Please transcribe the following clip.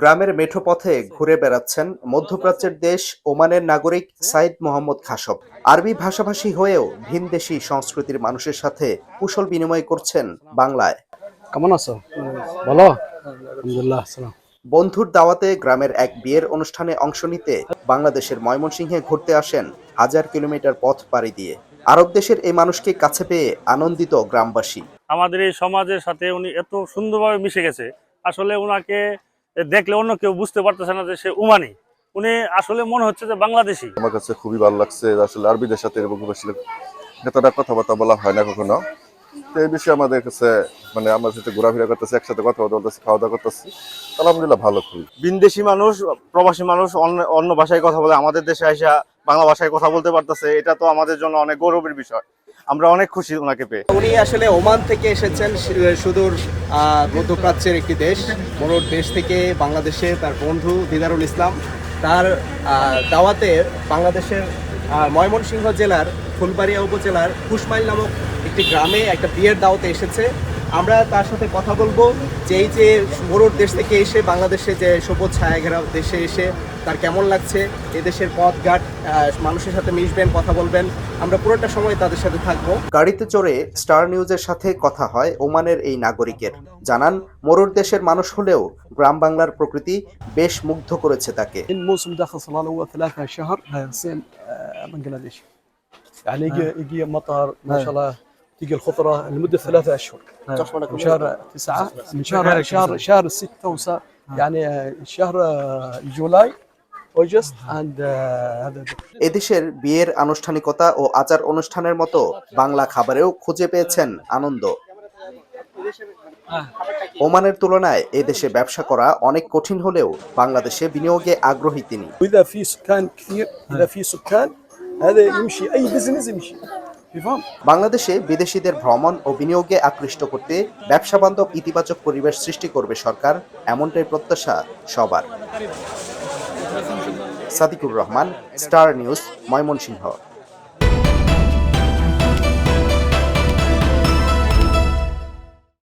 গ্রামের মেঠো পথে ঘুরে বেড়াচ্ছেন মধ্যপ্রাচ্যের দেশ ওমানের নাগরিক সাইদ মোহাম্মদ খাসব আরবি ভাষাভাষী হয়েও ভিনদেশি সংস্কৃতির মানুষের সাথে কুশল বিনিময় করছেন বাংলায়। কেমন আছো? বলো আলহামদুলিল্লাহ বন্ধুর দাওয়াতে গ্রামের এক বিয়ের অনুষ্ঠানে অংশ নিতে বাংলাদেশের ময়মনসিংহে ঘুরতে আসেন হাজার কিলোমিটার পথ পাড়ি দিয়ে। আরব দেশের এই মানুষকে কাছে পেয়ে আনন্দিত গ্রামবাসী। আমাদের এই সমাজের সাথে উনি এত সুন্দরভাবে মিশে গেছে। আসলে ওনাকে দেখলে অন্য কেউ বুঝতে পারতেছে না যে সে উমানি। উনি আসলে মনে হচ্ছে যে বাংলাদেশি। আমার কাছে খুবই ভালো লাগছে আসলে আরবিদের সাথে এরকম আসলে এতটা কথাবার্তা বলা হয় না কখনো। তো এই বিষয়ে আমাদের কাছে মানে আমার সাথে ঘোরাফেরা করতেছে একসাথে কথা বলতেছি খাওয়া দাওয়া করতেছি আলহামদুলিল্লাহ ভালো খুবই। বিনদেশি মানুষ প্রবাসী মানুষ অন্য অন্য ভাষায় কথা বলে আমাদের দেশে আইসা বাংলা ভাষায় কথা বলতে পারতেছে এটা তো আমাদের জন্য অনেক গৌরবের বিষয়। আমরা অনেক খুশি ওনাকে পেয়ে। উনি আসলে ওমান থেকে এসেছেন সুদূর মধ্যপ্রাচ্যের একটি দেশ, বড় দেশ থেকে বাংলাদেশে তার বন্ধু দিদারুল ইসলাম। তার দাওয়াতে বাংলাদেশের ময়মনসিংহ জেলার ফুলবাড়িয়া উপজেলার কুশমাইল নামক একটি গ্রামে একটা বিয়ের দাওয়াতে এসেছে। আমরা তার সাথে কথা বলবো যে এই যে বড়োর দেশ থেকে এসে বাংলাদেশে যে সবুজ ছায়া ঘেরা দেশে এসে তার কেমন লাগছে এদেশের পথঘাট আহ, মানুষের সাথে মিশবেন কথা বলবেন আমরা পুরোটা সময় তাদের সাথে থাকবো গাড়িতে চড়ে স্টার নিউজের সাথে কথা হয় ওমানের এই নাগরিকের জানান মরুর দেশের মানুষ হলেও গ্রাম বাংলার প্রকৃতি বেশ মুগ্ধ করেছে তাকে الموسم داخل صار له هو ثلاثة شهر صين آه، بنجلاديش يعني يجي يجي مطر ما شاء الله تيجي الخضرة لمدة ثلاثة أشهر من شهر تسعة من شهر شهر شهر ستة وسا يعني آه، شهر آه، جولاي أوجست عند هذا এদেশের বিয়ের আনুষ্ঠানিকতা ও আচার অনুষ্ঠানের মতো বাংলা খাবারেও খুঁজে পেয়েছেন আনন্দ ওমানের তুলনায় এদেশে ব্যবসা করা অনেক কঠিন হলেও বাংলাদেশে বিনিয়োগে আগ্রহী তিনি বাংলাদেশে বিদেশিদের ভ্রমণ ও বিনিয়োগে আকৃষ্ট করতে ব্যবসা বান্ধব ইতিবাচক পরিবেশ সৃষ্টি করবে সরকার, এমনটাই প্রত্যাশা সবার। Sadiqur Rahman, star news, Mymensingh.